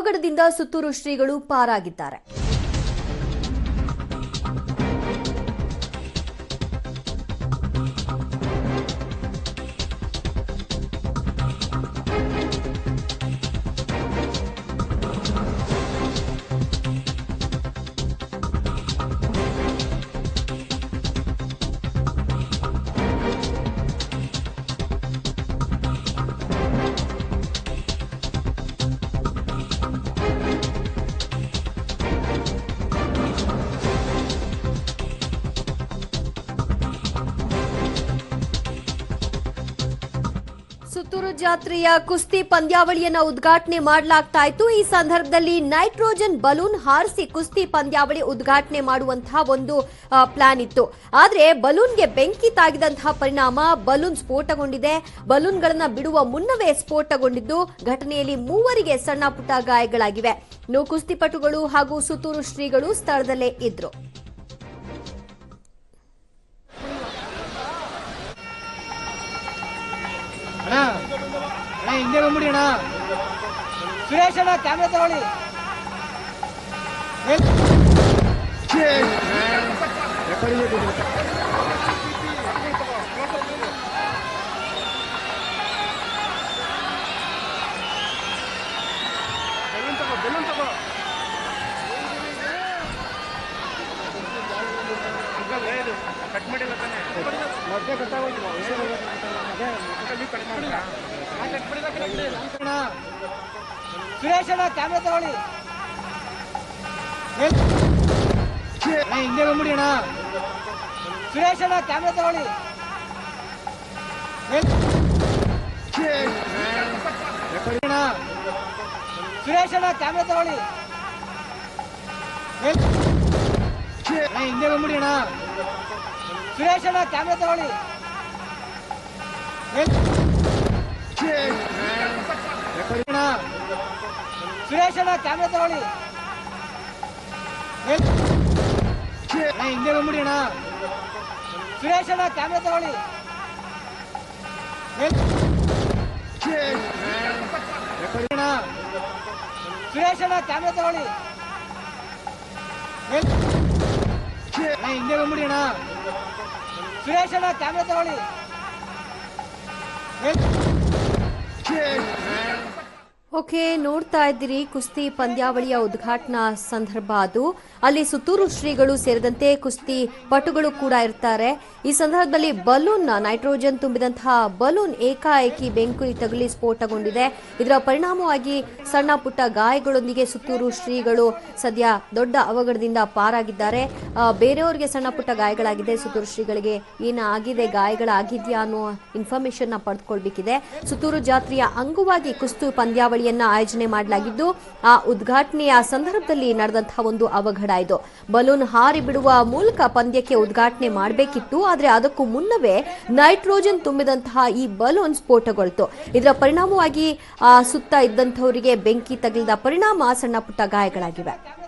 ಅವಘಡದಿಂದ ಸುತ್ತೂರು ಶ್ರೀಗಳು ಪಾರಾಗಿದ್ದಾರೆ. ಸುತ್ತೂರು ಜಾತ್ರೆಯ ಕುಸ್ತಿ ಪಂದ್ಯಾವಳಿಯನ್ನ ಉದ್ಘಾಟನೆ ಮಾಡಲಾಗ್ತಾ ಇತ್ತು ಈ ಸಂದರ್ಭದಲ್ಲಿ ನೈಟ್ರೋಜನ್ ಬಲೂನ್ ಹಾರಿಸಿ ಕುಸ್ತಿ ಪಂದ್ಯಾವಳಿ ಉದ್ಘಾಟನೆ ಮಾಡುವಂತಹ ಒಂದು ಪ್ಲಾನ್ ಇತ್ತು. ಆದ್ರೆ ಬಲೂನ್ಗೆ ಬೆಂಕಿ ತಾಗಿದಂತಹ ಪರಿಣಾಮ ಬಲೂನ್ ಸ್ಫೋಟಗೊಂಡಿದೆ. ಬಲೂನ್ಗಳನ್ನ ಬಿಡುವ ಮುನ್ನವೇ ಸ್ಫೋಟಗೊಂಡಿದ್ದು. ಘಟನೆಯಲ್ಲಿ ಮೂವರಿಗೆ ಸಣ್ಣ ಪುಟ್ಟ ಗಾಯಗಳಾಗಿವೆ ಕುಸ್ತಿಪಟುಗಳು ಹಾಗೂ ಸುತ್ತೂರು ಶ್ರೀಗಳು ಸ್ಥಳದಲ್ಲೇ ಇದ್ರು. ಹಿಂದೆ ಬಂದ್ಬಿಡಿ ಅಣ್ಣ ಸುರೇಶ್ ಅಣ್ಣ ಕ್ಯಾಮ್ರಾ ತಗೊಳ್ಳಿ ಕಟ್ ಮಾಡಿಲ್ಲ ತಾನೆ ಅಣ್ಣ ಕ್ಯಾಮ್ರಾ ತಗೊಳ್ಳಿ ಕಟ್ ಅಣ್ಣ ಹಿಂದೆ ಬಂದ್ಬಿಡಿ ಅಣ್ಣ ಸುರೇಶ್ ಅಣ್ಣ ಕ್ಯಾಮ್ರಾ ತಗೊಳ್ಳಿ ಏನ್- ಅಣ್ಣ ಸುರೇಶ್ ಅಣ್ಣ ಕ್ಯಾಮ್ರಾ ತಗೊಳ್ಳಿ ಏನ್- ಅಣ್ಣ ಹಿಂದೆ ಬಂದ್ಬಿಡಿ ಅಣ್ಣ ಸುರೇಶ್ ಅಣ್ಣ ಕ್ಯಾಮ್ರಾ ತಗೊಳ್ಳಿ ಏನ್- ಅಣ್ಣ ಸುರೇಶ್ ಅಣ್ಣ ಕ್ಯಾಮ್ರಾ ತಗೊಳ್ಳಿ ಏನ್- ಅಣ್ಣ ಹಿಂದೆ ಬಂದ್ಬಿಡಿ ಅಣ್ಣ ಸುರೇಶ್ ಅಣ್ಣ ಕ್ಯಾಮ್ರಾ ತಗೊಳ್ಳಿ ಏನ್- ಅಣ್ಣ ಸುರೇಶ್ ಅಣ್ಣ ಕ್ಯಾಮ್ರಾ ಓಕೆ, ನೋಡ್ತಾ ಇದ್ದೀರಿ. ಕುಸ್ತಿ ಪಂದ್ಯಾವಳಿಯ ಉದ್ಘಾಟನಾ ಸಂದರ್ಭ ಅದು. ಅಲ್ಲಿ ಸುತ್ತೂರು ಶ್ರೀಗಳು ಸೇರಿದಂತೆ ಕುಸ್ತಿ ಪಟುಗಳು ಕೂಡ ಇರ್ತಾರೆ. ಈ ಸಂದರ್ಭದಲ್ಲಿ ಬಲೂನ್ ನೈಟ್ರೋಜನ್ ತುಂಬಿದಂತಹ ಬಲೂನ್ ಏಕಾಏಕಿ ಬೆಂಕಿ ತಗುಲಿ ಸ್ಫೋಟಗೊಂಡಿದೆ. ಇದರ ಪರಿಣಾಮವಾಗಿ ಸಣ್ಣ ಪುಟ್ಟ ಗಾಯಗಳೊಂದಿಗೆ ಸುತ್ತೂರು ಶ್ರೀಗಳು ಸದ್ಯ ದೊಡ್ಡ ಅವಘಡದಿಂದ ಪಾರಾಗಿದ್ದಾರೆ. ಬೇರೆಯವರಿಗೆ ಸಣ್ಣ ಪುಟ್ಟ ಗಾಯಗಳಾಗಿದೆ. ಸುತ್ತೂರು ಶ್ರೀಗಳಿಗೆ ಏನಾಗಿದೆ, ಗಾಯಗಳಾಗಿದೆಯಾ ಅನ್ನೋ ಇನ್ಫಾರ್ಮೇಶನ್ನ ಪಡೆದುಕೊಳ್ಬೇಕಿದೆ. ಸುತ್ತೂರು ಜಾತ್ರೆಯ ಅಂಗವಾಗಿ ಕುಸ್ತು ಮೆರವಣಿಗೆಯನ್ನ ಆಯೋಜನೆ ಮಾಡಲಾಗಿದ್ದು, ಆ ಉದ್ಘಾಟನೆಯ ಸಂದರ್ಭದಲ್ಲಿ ನಡೆದಂತಹ ಒಂದು ಅವಘಡ ಇದು. ಬಲೂನ್ ಹಾರಿ ಬಿಡುವ ಮೂಲಕ ಪಂದ್ಯಕ್ಕೆ ಉದ್ಘಾಟನೆ ಮಾಡಬೇಕಿತ್ತು, ಆದರೆ ಅದಕ್ಕೂ ಮುನ್ನವೇ ನೈಟ್ರೋಜನ್ ತುಂಬಿದಂತಹ ಈ ಬಲೂನ್ ಸ್ಫೋಟಗೊಳ್ತು. ಇದರ ಪರಿಣಾಮವಾಗಿ, ಆ, ಸುತ್ತ ಇದ್ದಂಥವರಿಗೆ ಬೆಂಕಿ ತಗಲಿದ ಪರಿಣಾಮ ಸಣ್ಣ ಪುಟ್ಟ ಗಾಯಗಳಾಗಿವೆ.